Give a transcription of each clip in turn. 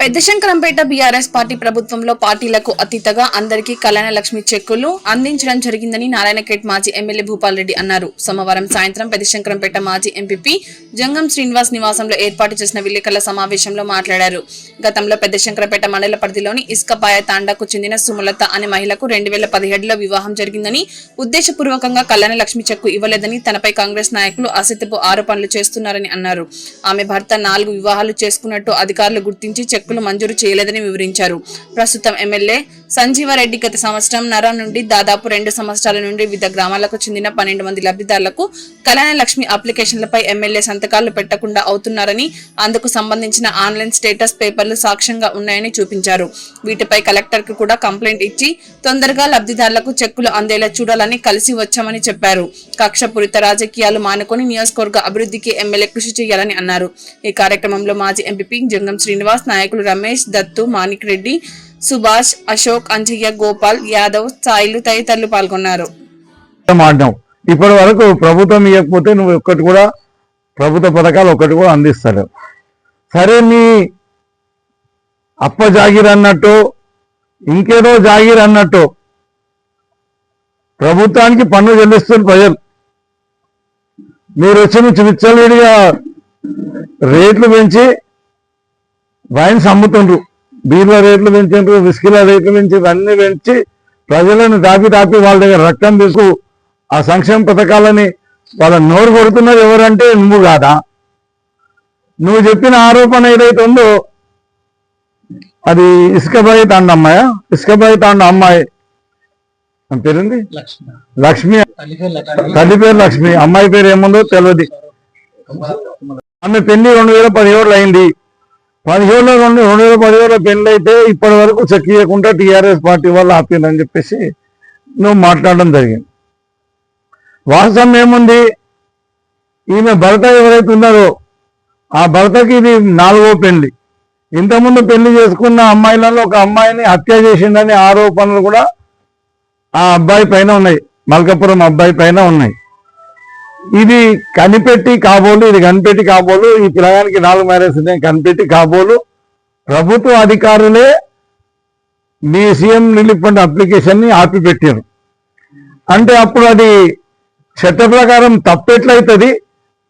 Peddashankarampet BRS party ప్రభుత్వంలో పార్టీలకు అతీతగా అందరికీ కళ్యాణ లక్ష్మి చెక్కులు అందించడం జరిగిందని నారాయణఖేడ్ మాజీ ఎమ్మెల్యే భూపాల్ రెడ్డి అన్నారు. సోమవారం సాయంత్రం పెద్దశంకరంపేట మాజీ ఎంపీపీ జంగం శ్రీనివాస్ నివాసంలో ఏర్పాటు చేసిన విలేకరుల సమావేశంలో మాట్లాడారు. గతంలో పెద్దశంకరంపేట మండల పరిధిలోని ఇసుకపాయ తాండాకు చెందిన సుమలత అనే మహిళకు రెండు వేల పదిహేడులో వివాహం జరిగిందని ఉద్దేశపూర్వకంగా కళ్యాణ లక్ష్మి చెక్కు ఇవ్వలేదని తనపై కాంగ్రెస్ నాయకులు అసత్యపు ఆరోపణలు చేస్తున్నారని అన్నారు. ఆమె భర్త నాలుగు వివాహాలు చేసుకున్నట్టు అధికారులు గుర్తించి చెక్కులు మంజూరు చేయలేదని వివరించారు. ప్రస్తుతం ఎమ్మెల్యే సంజీవారెడ్డి గత సంవత్సరం నర నుండి దాదాపు రెండు సంవత్సరాల నుండి వివిధ గ్రామాలకు చెందిన పన్నెండు మంది లబ్ధిదారులకు కళ్యాణ లక్ష్మి అప్లికేషన్లపై ఎమ్మెల్యే సంతకాలు పెట్టకుండా అవుతున్నారని అందుకు సంబంధించిన ఆన్లైన్ స్టేటస్ పేపర్లు సాక్ష్యంగా ఉన్నాయని చూపించారు. వీటిపై కలెక్టర్కు కూడా కంప్లైంట్ ఇచ్చి తొందరగా లబ్ధిదారులకు చెక్కులు అందేలా చూడాలని కలిసి వచ్చామని చెప్పారు. కక్షపూరిత రాజకీయాలు మానుకొని నియోజకవర్గ అభివృద్ధికి ఎమ్మెల్యే కృషి చేయాలని అన్నారు. ఈ కార్యక్రమంలో మాజీ ఎంపీ జంగం శ్రీనివాస్ నాయకులు రమేష్ దత్తు మాణిక్ రెడ్డి సుభాష్ అశోక్ అంజయ్య గోపాల్ యాదవ్ సాయిలు తదితరులు పాల్గొన్నారు. ఇప్పటి వరకు ప్రభుత్వం ఇవ్వకపోతే నువ్వు ఒక్కటి కూడా ప్రభుత్వ పథకాలు ఒక్కటి కూడా అందిస్తారు సరే నీ అప్ప జాగిర్ అన్నట్టు ఇంకేదో జాగిర్ అన్నట్టు ప్రభుత్వానికి పన్ను చెల్లిస్తున్న ప్రజలు. మీరు వచ్చి నుంచి రేట్లు పెంచి వైన్స్ అమ్ముతుండ్రు. బీర్ల రేట్లు పెంచిండ్రు విస్కీల రేట్లు పెంచి ఇవన్నీ పెంచి ప్రజలను దాపి దాపి వాళ్ళ దగ్గర రక్తం తీసుకు ఆ సంక్షేమ పథకాలని వాళ్ళ నోరు కొడుతున్నది ఎవరంటే నువ్వు కాదా? నువ్వు చెప్పిన ఆరోపణ ఏదైతే ఉందో అది ఇసుకబాయి తాండ అమ్మాయా? ఇసుకబాయి తాండ అమ్మాయి. పేరుంది? లక్ష్మి. తల్లి పేరు లక్ష్మి. అమ్మాయి పేరు ఏముందో తెలియదు ఆమె పెళ్ళి రెండు వేల పదిహేడులో అయింది. పదిహేడులో రెండు రెండు వేల పదిహేడులో పెళ్ళి అయితే ఇప్పటి వరకు చెక్ చేయకుండా టీఆర్ఎస్ పార్టీ వాళ్ళు ఆపిందని చెప్పేసి నువ్వు మాట్లాడడం జరిగింది. వాస్తవం ఏముంది? ఈమె భర్త ఎవరైతే ఉన్నారో ఆ భర్తకి ఇది నాలుగో పెళ్ళి. ఇంతకుముందు పెళ్ళి చేసుకున్న అమ్మాయిలలో ఒక అమ్మాయిని హత్య చేసిందని ఆరోపణలు కూడా ఆ అబ్బాయి పైన ఉన్నాయి. మల్కాపురం అబ్బాయి పైన ఉన్నాయి. ఇది కనిపెట్టి కాబోలు ఇది కనిపెట్టి కాబోలు ఈ పిల్లగానికి నాలుగు మ్యారేజ్ ఉన్నాయి కనిపెట్టి కాబోలు. ప్రభుత్వ అధికారులే మీ సీఎం రిలీఫ్ ఫండ్ ఆపిపెట్టారు అంటే అప్పుడు అది చట్ట ప్రకారం తప్పెట్లయితుంది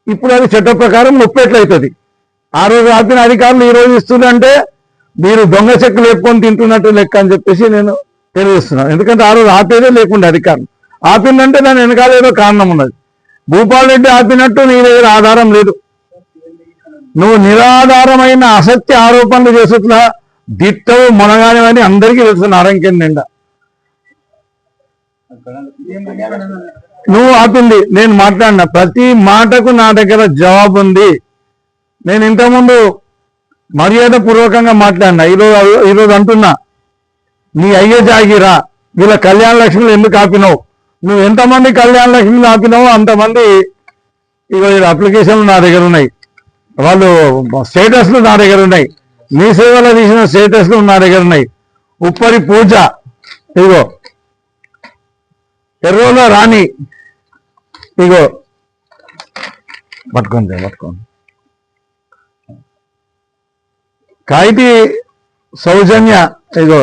ఇప్పుడు అది చట్ట ప్రకారం ముప్పెట్లయితుంది ఆ రోజు ఆపిన అధికారులు ఈ రోజు ఇస్తుందంటే మీరు దొంగ చెక్కు లేపుకొని తింటున్నట్టు లెక్క అని చెప్పేసి నేను తెలియజేస్తున్నాను ఎందుకంటే ఆ రోజు ఆపేదే లేకుండా అధికారం ఆపిందంటే దాని వెనకాల ఏదో కారణం ఉన్నది. భూపాల్ రెడ్డి ఆపినట్టు నీ దగ్గర ఆధారం లేదు. నువ్వు నిరాధారమైన అసత్య ఆరోపణలు చేస్తున్నా దిట్టవు మునగానివని అందరికీ తెలుసు నారంకెన్ నిండా. నువ్వు ఆపింది నేను మాట్లాడిన ప్రతి మాటకు నా దగ్గర జవాబు ఉంది. నేను ఇంతకుముందు మర్యాద పూర్వకంగా మాట్లాడినా ఈరోజు ఈరోజు అంటున్నా నీ అయ్యే జాగిరా వీళ్ళ కళ్యాణ లక్ష్మిలు ఎందుకు ఆపినావు? నువ్వు ఎంతమంది కళ్యాణ లక్ష్మి ఆపినావో అంతమంది ఇగో ఈ అప్లికేషన్లు నా దగ్గర ఉన్నాయి. వాళ్ళు స్టేటస్లు నా దగ్గర ఉన్నాయి. మీ సేవలో తీసిన స్టేటస్లు నా దగ్గర ఉన్నాయి. ఉప్పరి పూజ ఇగో ఎర్రోలో రాణి ఇగో పట్టుకోండి పట్టుకోండి. కాగితీ సౌజన్య ఇగో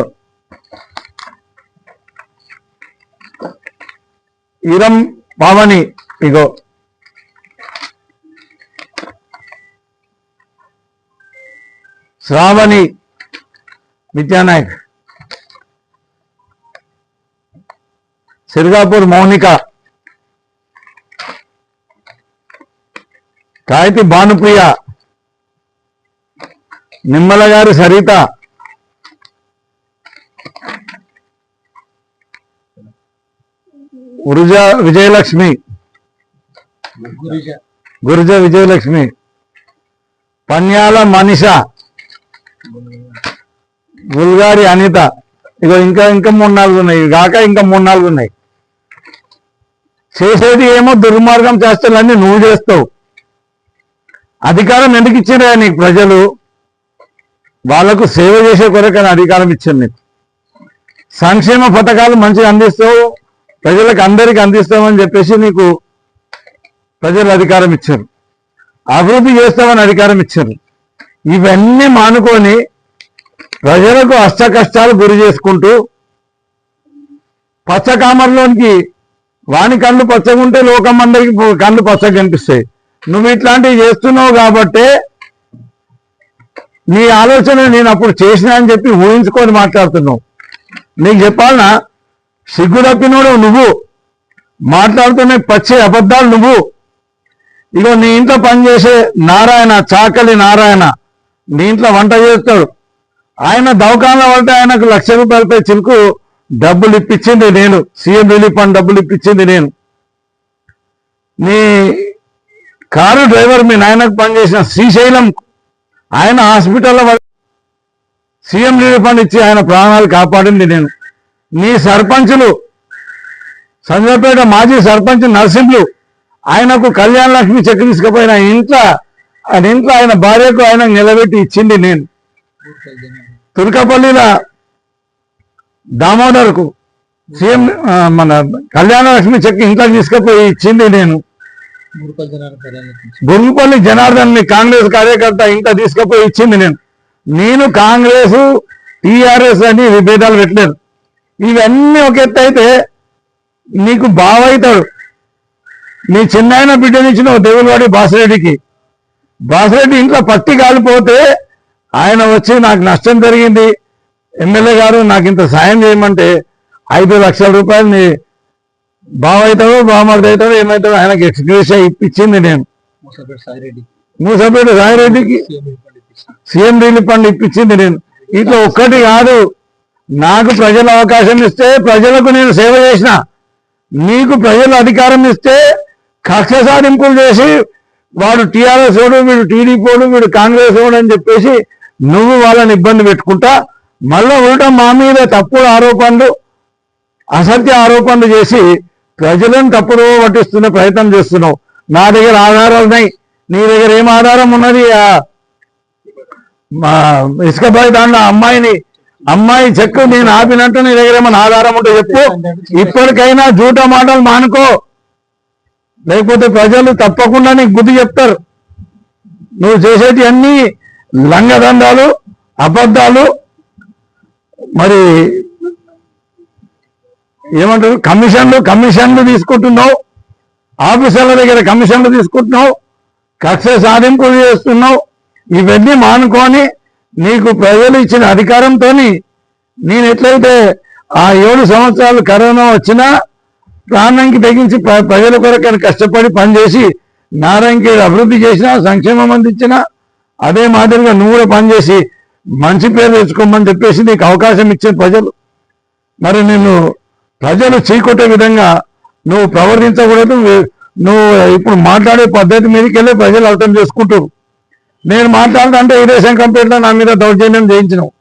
ఇరం పావని ఇగో. శ్రావణి నిత్యానాయక్ సిర్గాపూర్ మౌనిక. కాయతి భానుప్రియ. నిమ్మల గారు సరిత. గురుజ విజయలక్ష్మి. గురుజ విజయలక్ష్మి. పన్యాల మనిష. గుల్గారి అనిత. ఇగో ఇంకా ఇంకా మూడు నాలుగు ఉన్నాయి. కాక ఇంకా మూడు నాలుగు ఉన్నాయి. చేసేది ఏమో దుర్మార్గం చేస్తాలన్నీ నువ్వు చేస్తావు. అధికారం ఎందుకు ఇచ్చినా నీకు ప్రజలు? వాళ్ళకు సేవ చేసే కొరకని అధికారం ఇచ్చింది నీకు. సంక్షేమ పథకాలు మంచిగా అందిస్తావు. ప్రజలకు అందరికి అందిస్తామని చెప్పేసి నీకు ప్రజలు అధికారం ఇచ్చారు. అభివృద్ధి చేస్తామని అధికారం ఇచ్చారు. ఇవన్నీ మానుకొని ప్రజలకు అష్ట కష్టాలు గురి చేసుకుంటూ పచ్చ కామర్లోనికి వాని కళ్ళు పచ్చగుంటే లోకం అందరికి కళ్ళు పచ్చగా కనిపిస్తాయి. నువ్వు ఇట్లాంటివి చేస్తున్నావు కాబట్టే నీ ఆలోచన నేను అప్పుడు చేసిన అని చెప్పి ఊహించుకొని మాట్లాడుతున్నావు. నీకు చెప్పాలనా? సిగ్గుదప్పినోడు నువ్వు. మాట్లాడుతున్న పచ్చి అబద్ధాలు నువ్వు. ఇగో నీ ఇంట్లో పనిచేసే నారాయణ చాకలి నారాయణ నీ ఇంట్లో వంట చేస్తాడు. ఆయన దవకాంలో పడితే ఆయనకు లక్ష రూపాయలపై చిలుకు డబ్బులు ఇప్పించింది నేను. సీఎం రిలీఫ్ ఫండ్ డబ్బులు ఇప్పించింది నేను. నీ కారు డ్రైవర్ మీ నాయనకు పనిచేసిన శ్రీశైలం ఆయన హాస్పిటల్లో సీఎం రిలీఫ్ ఫండ్ ఇచ్చి ఆయన ప్రాణాలు కాపాడింది నేను. మీ సర్పంచులు సంజయపేట మాజీ సర్పంచ్ నర్సింహులు ఆయనకు కళ్యాణ లక్ష్మి చెక్ తీసుకుపోయిన ఇంట్లో ఆయన ఇంట్లో ఆయన భార్యకు ఆయన నిలబెట్టి ఇచ్చింది నేను. తుర్కపల్లిలో దామోదర్కు సీఎం మన కళ్యాణ లక్ష్మి చెక్ ఇంట్లో తీసుకుపోయి ఇచ్చింది నేను. మూర్ఖ జనార్దన్ కాంగ్రెస్ కార్యకర్త ఇంకా తీసుకుపోయి ఇచ్చింది నేను. నేను కాంగ్రెస్ టిఆర్ఎస్ అని విభేదాలు పెట్టలేదు. ఇవన్నీ ఒక ఎత్తు అయితే నీకు బావైతాడు నీ చిన్నాయన బిడ్డనిచ్చిన దేవులవాడి బాసిరెడ్డికి. బాసిరెడ్డి ఇంట్లో పత్తి కాలిపోతే ఆయన వచ్చి నాకు నష్టం జరిగింది. ఎమ్మెల్యే గారు నాకు ఇంత సాయం చేయమంటే ఐదు లక్షల రూపాయలు నీ బావైతాడో బామర్ది అవుతాడో ఏమవుతాడో ఆయనకి ఎక్స్గ్రేషియా ఇప్పించింది నేను. మూసపేట సాయిరెడ్డి. మూసపేట సాయిరెడ్డికి. సీఎం రిలీఫ్ ఫండ్ ఇప్పించింది నేను. ఇట్లా ఒక్కటి కాదు. నాకు ప్రజలు అవకాశం ఇస్తే ప్రజలకు నేను సేవ చేసిన. నీకు ప్రజలు అధికారం ఇస్తే కక్ష సాధింపులు చేసి వాడు టీఆర్ఎస్ ఓడు వీడు టీడీపీ వీడు కాంగ్రెస్ ఓడు అని చెప్పేసి నువ్వు వాళ్ళని ఇబ్బంది పెట్టుకుంటా. మళ్ళా ఉండటం మా మీద తప్పుడు ఆరోపణలు అసత్య ఆరోపణలు చేసి ప్రజలను తప్పుడు పట్టిస్తున్న ప్రయత్నం చేస్తున్నావు. నా దగ్గర ఆధారాలు ఉన్నాయి. నీ దగ్గర ఏం ఆధారం ఉన్నది? ఆ మా ఇసుకబాయి దాంట్లో అమ్మాయిని అమ్మాయి చెక్కు నేను ఆపినట్టు నీ దగ్గర ఏమైనా ఆధారం ఉంటే చెప్పు. ఇప్పటికైనా జూట మాటలు మానుకో. లేకపోతే ప్రజలు తప్పకుండా నీకు బుద్ధి చెప్తారు. నువ్వు చేసేటి అన్ని లంగదండాలు అబద్ధాలు మరి ఏమంటారు? కమిషన్లు కమిషన్లు తీసుకుంటున్నావు. ఆఫీసర్ల దగ్గర కమిషన్లు తీసుకుంటున్నావు. కక్ష సాధింపులు చేస్తున్నావు. ఇవన్నీ మానుకొని నీకు ప్రజలు ఇచ్చిన అధికారంతో నేను ఎట్లయితే ఆ ఏడు సంవత్సరాలు కరోనా వచ్చినా ప్రాణానికి తెగించి ప్ర- ప్రజల కొరకు కష్టపడి పనిచేసి నారాయణకి అభివృద్ధి చేసిన సంక్షేమం అందించిన అదే మాదిరిగా నువ్వు కూడా పనిచేసి మంచి పేరు తెచ్చుకోమని చెప్పేసి నీకు అవకాశం ఇచ్చిన ప్రజలు. మరి నిన్ను ప్రజలు చీకొట్టే విధంగా నువ్వు ప్రవర్తించకూడదు. నువ్వు- నువ్వు ఇప్పుడు మాట్లాడే పద్ధతి మీదకి వెళ్ళి ప్రజలు అర్థం చేసుకుంటారు నేను మాట్లాడుతుంటే ఇదే శంకరంపేటలో నా మీద దౌర్జన్యం చేయించినావు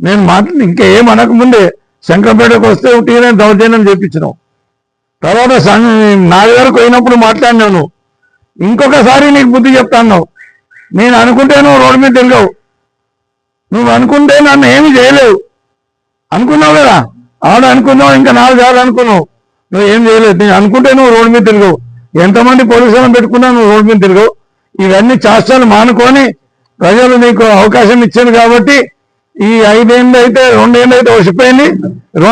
నేను మాట్లాడి ఇంకా ఏం అనకముందే శంకరంపేటకు వస్తే ఉట్టిగానే దౌర్జన్యం చేయించినావు తర్వాత సం- నా దగ్గరకు పోయినప్పుడు మాట్లాడినావు ఇంకొకసారి నీకు బుద్ధి చెప్తాను. నేను అనుకుంటే నువ్వు రోడ్డు మీద తిరగవు. నువ్వు అనుకుంటే నన్ను ఏమి చేయలేవు. అనుకున్నావు కదా? ఆవిడ అనుకున్నావు ఇంకా నాలుగు సార్లు అనుకున్నావు. నువ్వు ఏం చేయలేదు. నేను అనుకుంటే నువ్వు రోడ్డు మీద తిరగవు. ఎంతమంది పోలీసులను పెట్టుకున్నా నువ్వు రోడ్డు మీద తిరగవు? ఇవన్నీ చేస్తాను మానుకొని ప్రజలు నీకు అవకాశం ఇచ్చారు కాబట్టి ఈ ఐదేళ్ళు అయితే రెండేళ్ళు అయితే వచ్చిపోయింది రెండు